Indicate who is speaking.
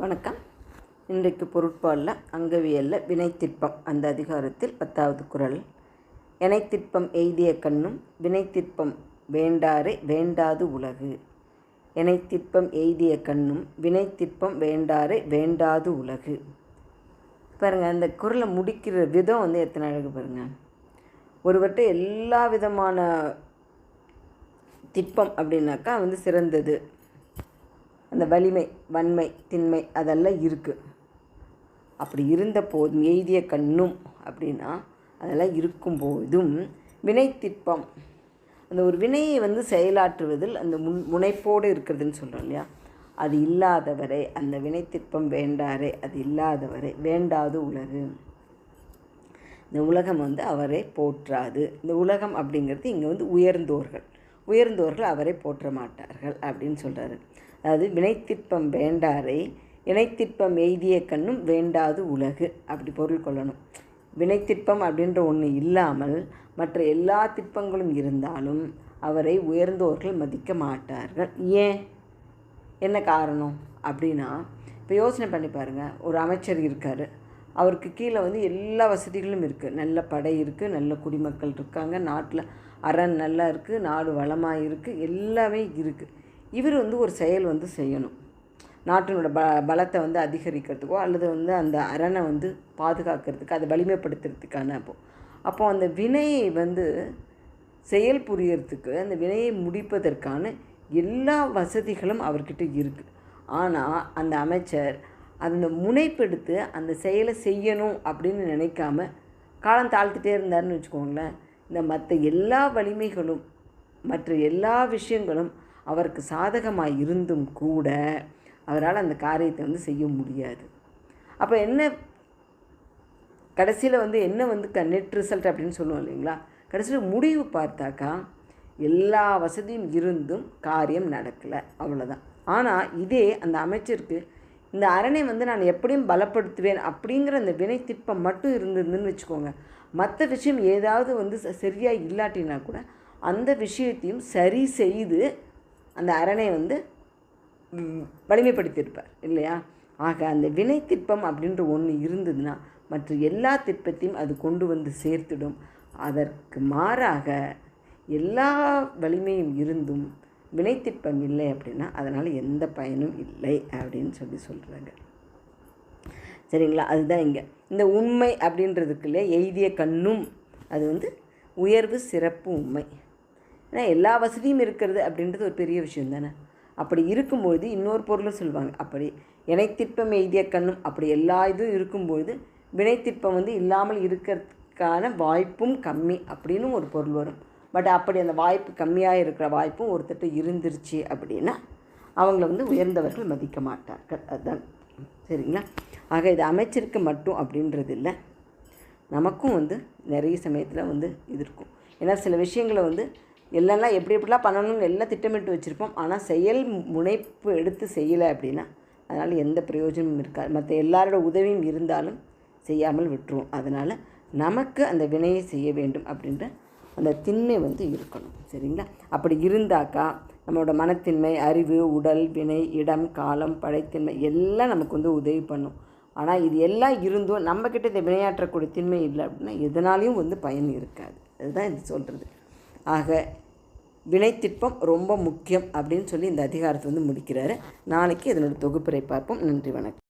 Speaker 1: வணக்கம். இன்றைக்கு பொருட்பாலில் அங்கவியலில் வினைத்திற்பம் அந்த அதிகாரத்தில் பத்தாவது குறள் எனைத்திற்பம் எய்திய கண்ணும் வினைத்திற்பம் வேண்டாரே வேண்டாது உலகு. எனைத்திற்பம் எய்திய கண்ணும் வினைத்திற்பம் வேண்டாரே வேண்டாது உலகு. பாருங்கள் அந்த குறளை முடிக்கிற விதம் வந்து எத்தனை அழகு பாருங்கள் ஒருவர்கிட்ட எல்லா விதமான திட்பம் அப்படின்னாக்கா வந்து சிறந்தது. அந்த வலிமை வன்மை திண்மை அதெல்லாம் இருக்குது அப்படி இருந்த போதும் எய்திய கண்ணும் அப்படின்னா அதெல்லாம் இருக்கும்போதும் வினைத்திற்பம் அந்த ஒரு வினையை வந்து செயலாற்றுவதில் அந்த முன் முனைப்போடு இருக்கிறதுன்னு சொல்கிறோம் இல்லையா? அது இல்லாதவரை அந்த வினைத்திற்பம் வேண்டாரே அது இல்லாதவரை வேண்டாது உலகு. இந்த உலகம் வந்து அவரை போற்றாது. இந்த உலகம் அப்படிங்கிறது இங்கே வந்து உயர்ந்தோர்கள். உயர்ந்தோர்கள் அவரை போற்ற மாட்டார்கள் அப்படின்னு சொல்கிறாரு அதாவது வினைத்திற்பம் வேண்டாரை இணைத்திற்பம் எய்திய கண்ணும் வேண்டாது உலகு அப்படி பொருள் கொள்ளணும். வினைத்திற்பம் அப்படின்ற ஒன்று இல்லாமல் மற்ற எல்லா திற்பங்களும் இருந்தாலும் அவரை உயர்ந்தோர்கள் மதிக்க மாட்டார்கள். ஏன்? என்ன காரணம்? அப்படின்னா இப்போ யோசனை பண்ணி பாருங்கள் ஒரு அமைச்சர் இருக்கார். அவருக்கு கீழே வந்து எல்லா வசதிகளும் இருக்குது நல்ல படை இருக்குது நல்ல குடிமக்கள் இருக்காங்க நாட்டில் அரண் நல்லா இருக்குது நாடு வளமாக இருக்குது எல்லாமே இருக்குது இவர் வந்து ஒரு செயல் வந்து செய்யணும். நாட்டினோட ப பலத்தை வந்து அதிகரிக்கிறதுக்கோ அல்லது வந்து அந்த அரணை வந்து பாதுகாக்கிறதுக்கு அதை வலிமைப்படுத்துறதுக்கான அப்போ. அப்போ அந்த வினையை வந்து செயல் புரியறதுக்கு அந்த வினையை முடிப்பதற்கான எல்லா வசதிகளும் அவர்கிட்ட இருக்குது ஆனால் அந்த அமைச்சர் அந்த முனைப்பெடுத்து அந்த செயலை செய்யணும் அப்படின்னு நினைக்காம காலம் தாழ்த்துட்டே இருந்தாருன்னு வச்சுக்கோங்களேன். இந்த மற்ற எல்லா வலிமைகளும் மற்ற எல்லா விஷயங்களும் அவருக்கு சாதகமாக இருந்தும் கூட அவரால் அந்த காரியத்தை வந்து செய்ய முடியாது. அப்போ என்ன கடைசியில் வந்து என்ன வந்து க நெட் ரிசல்ட் அப்படின்னு சொல்லுவோம் இல்லைங்களா? கடைசியில் முடிவு பார்த்தாக்கா எல்லா வசதியும் இருந்தும் காரியம் நடக்கலை அவ்வளோதான் ஆனால் இதே அந்த அமைச்சருக்கு இந்த அரணை வந்து நான் எப்படியும் பலப்படுத்துவேன் அப்படிங்கிற அந்த வினை திட்பம் மட்டும் இருந்ததுன்னு வச்சுக்கோங்க. மற்ற விஷயம் ஏதாவது வந்து சரியாக இல்லாட்டினா கூட அந்த விஷயத்தையும் சரி செய்து அந்த அரணை வந்து வலிமைப்படுத்தியிருப்பார் இல்லையா? ஆக அந்த வினை திட்பம் அப்படின்ற ஒன்று இருந்ததுன்னா மற்ற எல்லா திட்பத்தையும் அது கொண்டு வந்து சேர்த்துடும். அதற்கு மாறாக எல்லா வலிமையும் இருந்தும் வினைத்திற்பம் இல்லை அப்படின்னா அதனால் எந்த பயனும் இல்லை அப்படின்னு சொல்லி சொல்கிறாங்க சரிங்களா? அதுதான் இங்கே. இந்த உண்மை அப்படின்றதுக்குள்ளே எய்திய கண்ணும் அது வந்து உயர்வு சிறப்பு உண்மை. ஏன்னா எல்லா வசதியும் இருக்கிறது அப்படின்றது ஒரு பெரிய விஷயம் தானே? அப்படி இருக்கும்பொழுது இன்னொரு பொருளும் சொல்லுவாங்க. அப்படி இணைத்திற்பம் எய்திய கண்ணும் அப்படி எல்லா இதுவும் இருக்கும்பொழுது வினைத்திற்பம் வந்து இல்லாமல் இருக்கிறதுக்கான வாய்ப்பும் கம்மி அப்படின்னு ஒரு பொருள் வரும். பட் அப்படி அந்த வாய்ப்பு கம்மியாக இருக்கிற வாய்ப்பும் ஒருத்தட்ட இருந்துருச்சு அப்படின்னா அவங்கள வந்து உயர்ந்தவர்கள் மதிக்க மாட்டார்கள். அதுதான். சரிங்களா? ஆக இது அமைச்சிருக்கு மட்டும் அப்படின்றது இல்லை. நமக்கும் வந்து நிறைய சமயத்தில் வந்து இது இருக்கும். ஏன்னா சில விஷயங்களை வந்து எல்லாம் எப்படி எப்படிலாம் பண்ணணும்னு எல்லாம் திட்டமிட்டு வச்சுருப்போம். ஆனால் செயல் முனைப்பு எடுத்து செய்யலை அப்படின்னா அதனால் எந்த பிரயோஜனமும் இருக்காது. மற்ற எல்லாரோட உதவியும் இருந்தாலும் செய்யாமல் விட்டுருவோம். அதனால் நமக்கு அந்த வினையை செய்ய வேண்டும் அப்படின்ற அந்த திண்மை வந்து இருக்கணும் சரிங்களா? அப்படி இருந்தாக்கா நம்மளோட மனத்தின்மை அறிவு உடல் வினை இடம் காலம் படைத்தின்மை எல்லாம் நமக்கு வந்து உதவி பண்ணும். ஆனால் இது எல்லாம் இருந்தும் நம்மக்கிட்ட இந்த வினையாற்றக்கூடிய திண்மை இல்லை அப்படின்னா எதனாலையும் வந்து பயன் இருக்காது. அதுதான் இது சொல்கிறது ஆக வினைத்திற்பம் ரொம்ப முக்கியம் அப்படின்னு சொல்லி இந்த அதிகாரத்தை வந்து முடிக்கிறாரு. நாளைக்கு இதனோட தொகுப்புரை பார்ப்போம். நன்றி வணக்கம்.